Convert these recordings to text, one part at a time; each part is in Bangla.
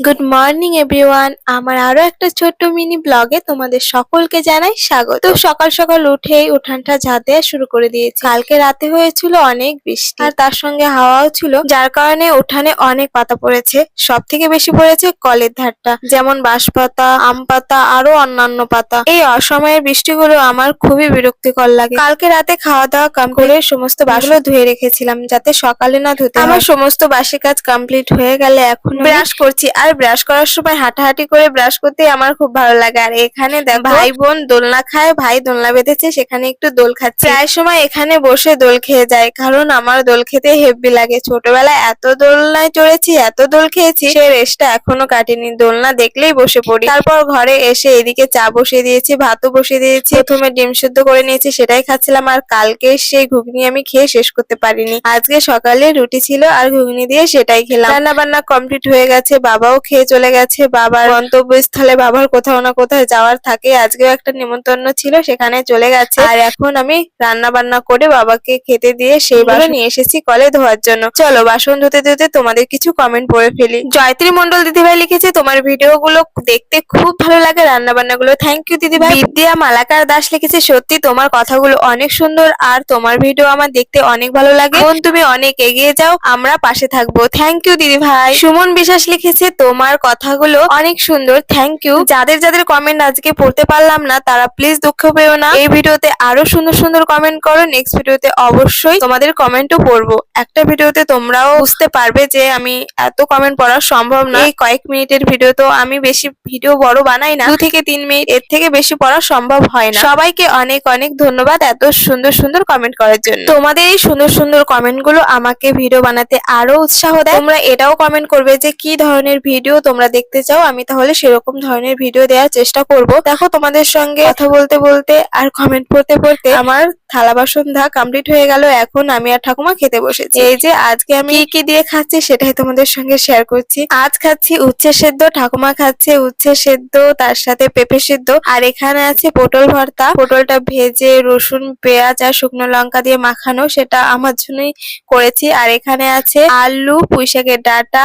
গুড মর্নিং এভরিওয়ান আমার আরও একটা ছোট্ট মিনি ব্লগে তোমাদের সকলকে জানাই স্বাগত। সকাল সকাল উঠেই উঠানটা ঝাঁট দেওয়া শুরু করে দিয়েছি। কালকে রাতে হয়েছিল অনেক বৃষ্টি আর তার সঙ্গে হাওয়াও ছিল, যার কারণে উঠানে অনেক পাতা পড়েছে। সব থেকে বেশি পড়েছে কলের ধারটা, যেমন বাঁশপাতা আম পাতা আরও অন্যান্য পাতা। এই অসময়ের বৃষ্টিগুলো আমার খুবই বিরক্তিকর লাগে। কালকে রাতে খাওয়া দাওয়া করে সমস্ত বাসগুলো ধুয়ে রেখেছিলাম, যাতে সকালে না ধুতে আমার সমস্ত বাসি কাজ কমপ্লিট হয়ে গেলে এখন ব্রাশ করছি। আর ব্রাশ করার সময় হাঁটাহাঁটি করে ব্রাশ করতে আমার খুব ভালো লাগে। আর এখানে ভাই বোন দোলনা খায় ভাই দোলনা বেঁধেছে সেখানে একটু দোল খাচ্ছে। প্রায় সময় এখানে বসে দোল খেয়ে যায় কারণ আমার দোল খেতে হেভি লাগে। ছোটবেলায় এত দোলনায় চড়েছি এত দোল খেয়েছি সে রেস্টটা এখনও কাটেনি। দোলনা দেখলেই বসে পড়ি। তারপর ঘরে এসে এদিকে চা বসিয়ে দিয়েছি ভাতও বসিয়ে দিয়েছি প্রথমে ডিম সেদ্ধ করে নিয়েছি সেটাই খাচ্ছিলাম। আর কালকে সেই ঘুগনি আমি খেয়ে শেষ করতে পারিনি। আজকে সকালে রুটি ছিল আর ঘুগনি দিয়ে সেটাই খেলাম। রান্না বান্না কমপ্লিট হয়ে গেছে বাবাও খেয়ে চলে গেছে বাবার গন্তব্যস্থলে বাবার কোথাও না কোথাও যাওয়ার থাকে। আজকেও একটা নিমন্ত্রণ ছিল সেখানে চলে গেছে। আর এখন আমি রান্না বান্না করে বাবাকে খেতে দিয়ে সেই বাসন নিয়ে এসেছি কলে ধোয়ার জন্য। চলো বাসন ধুতে ধুতে তোমাদের কিছু কমেন্ট পড়ে ফেলি। জয়ত্রী মন্ডল দিদিভাই লিখেছে তোমার ভিডিও গুলো দেখতে খুব ভালো লাগে রান্না বান্না গুলো থ্যাংক ইউ দিদিভাই। বিদ্যা মালাকার দাস লিখেছে সত্যি তোমার কথাগুলো অনেক সুন্দর আর তোমার ভিডিও আমার দেখতে অনেক ভালো লাগে। তুমি অনেক এগিয়ে যাও আমরা পাশে থাকব। থ্যাংক ইউ দিদি ভাই সুমন বিশ্বাস লিখেছে তোমার কথাগুলো অনেক সুন্দর থ্যাংক ইউ যাদের যাদের কমেন্ট আজকে পড়তে পারলাম না, তারা প্লিজ দুঃখ পেও না। এই ভিডিওতে আরও সুন্দর সুন্দর কমেন্ট করো নেক্সট ভিডিওতে অবশ্যই তোমাদের কমেন্টও পড়ব। একটা ভিডিওতে তোমরাও বুঝতে পারবে যে আমি এত কমেন্ট পড়া সম্ভব না। এই কয়েক মিনিটের ভিডিও তো আমি বেশি ভিডিও বড় বানাই না। দু থেকে তিন মিনিট, এর থেকে বেশি পড়া সম্ভব হয় না। সবাইকে অনেক অনেক ধন্যবাদ এত সুন্দর সুন্দর কমেন্ট করার জন্য। তোমাদের এই সুন্দর সুন্দর কমেন্টগুলো আমাকে ভিডিও বানাতে আরও উৎসাহ দেয়। তোমরা এটাও কমেন্ট করবে যে কি ধরনের ভিডিও তোমরা দেখতে চাও, আমি তাহলে সেরকম ধরনের ভিডিও দেওয়ার চেষ্টা করব। দেখো, তোমাদের সঙ্গে কথা বলতে বলতে আর কমেন্ট পড়তে পড়তে আমার থালা বাসন ধা কমপ্লিট হয়ে গেল। এখন আমি আর ঠাকুমা খেতে বসেছি। এই যে আজকে আমি কি কি দিয়ে খাচ্ছি সেটাই তোমাদের সঙ্গে শেয়ার করছি। আজ খাচ্ছি উচ্ছে সেদ্ধ, ঠাকুমা খাচ্ছে উচ্ছে সেদ্ধ, তার সাথে পেঁপে সেদ্ধ। আর এখানে আছে পটল ভর্তা। পটলটা ভেজে রসুন, পেঁয়াজ আর শুকনো লঙ্কা দিয়ে মাখানো, সেটা আমার জন্যই করেছি। আর এখানে আছে আলু, পুঁইশাকের ডাটা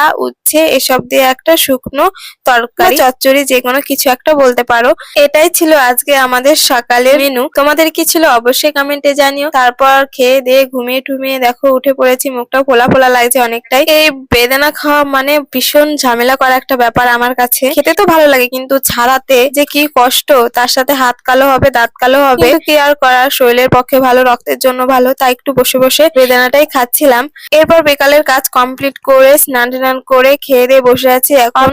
উচ্ছে এসব দিয়ে একটা শুকনো তরকারি, চচ্চড়ি যে কোনো কিছু একটা বলতে পারো। এটাই ছিল আজকে আমাদের সকালের মেনু তোমাদের কি ছিল অবশ্যই কমেন্টে জানিও। তারপর খেয়ে দিয়ে ঘুমিয়ে টুমিয়ে দেখো, উঠে পড়েছি, মুখটা ফোলা ফোলা লাগছে অনেকটাই। এই বেদানা খাওয়া মানে ভীষণ ঝামেলা করা একটা ব্যাপার আমার কাছে। খেতে তো ভালো লাগে, কিন্তু ছাড়াতে যে কি কষ্ট, তার সাথে হাত কালো হবে, দাঁত কালো হবে। কি আর করার, শরীরের পক্ষে ভালো, রক্তের জন্য ভালো, তাই একটু বসে বসে বেদানাটাই খাচ্ছিলাম। এরপর বিকালের কাজ কমপ্লিট করে স্নান টান করে খেয়ে দিয়ে বসে আছি। এখন